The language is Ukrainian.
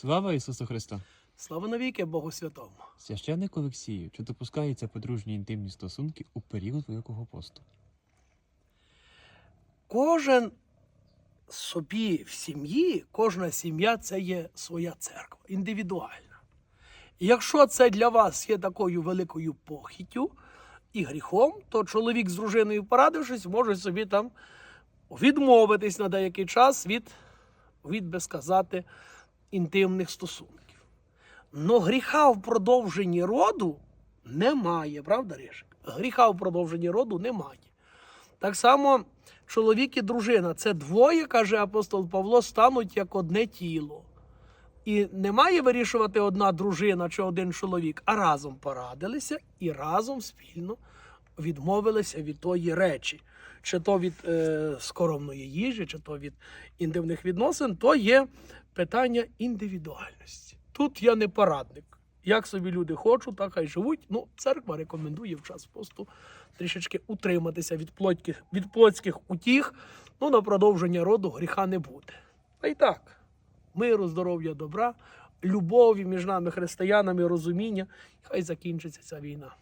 Слава Ісусу Христу! Слава навіки Богу Святому. Священник Олексію, чи допускаються подружні інтимні стосунки у період Великого посту? Кожен собі в сім'ї, кожна сім'я це є своя церква, індивідуальна. І якщо це для вас є такою великою похіттю і гріхом, то чоловік з дружиною порадившись, може собі там відмовитись на деякий час від, від би сказати, інтимних стосунків. Но гріха в продовженні роду немає, правда, Ришик? Гріха в продовженні роду немає. Так само чоловік і дружина це двоє, каже апостол Павло, стануть як одне тіло. І не має вирішувати одна дружина чи один чоловік, а разом порадилися і разом спільно відмовилися від тої речі, чи то від е, скоромної їжі, чи то від інтимних відносин, то є питання індивідуальності. Тут я не порадник. Як собі люди хочуть, так хай живуть. Ну, церква рекомендує в час посту трішечки утриматися від плотських, від плотських утіх. Ну, на продовження роду гріха не буде. Та й так, миру, здоров'я, добра, любові між нами, християнами, розуміння. Хай закінчиться ця війна.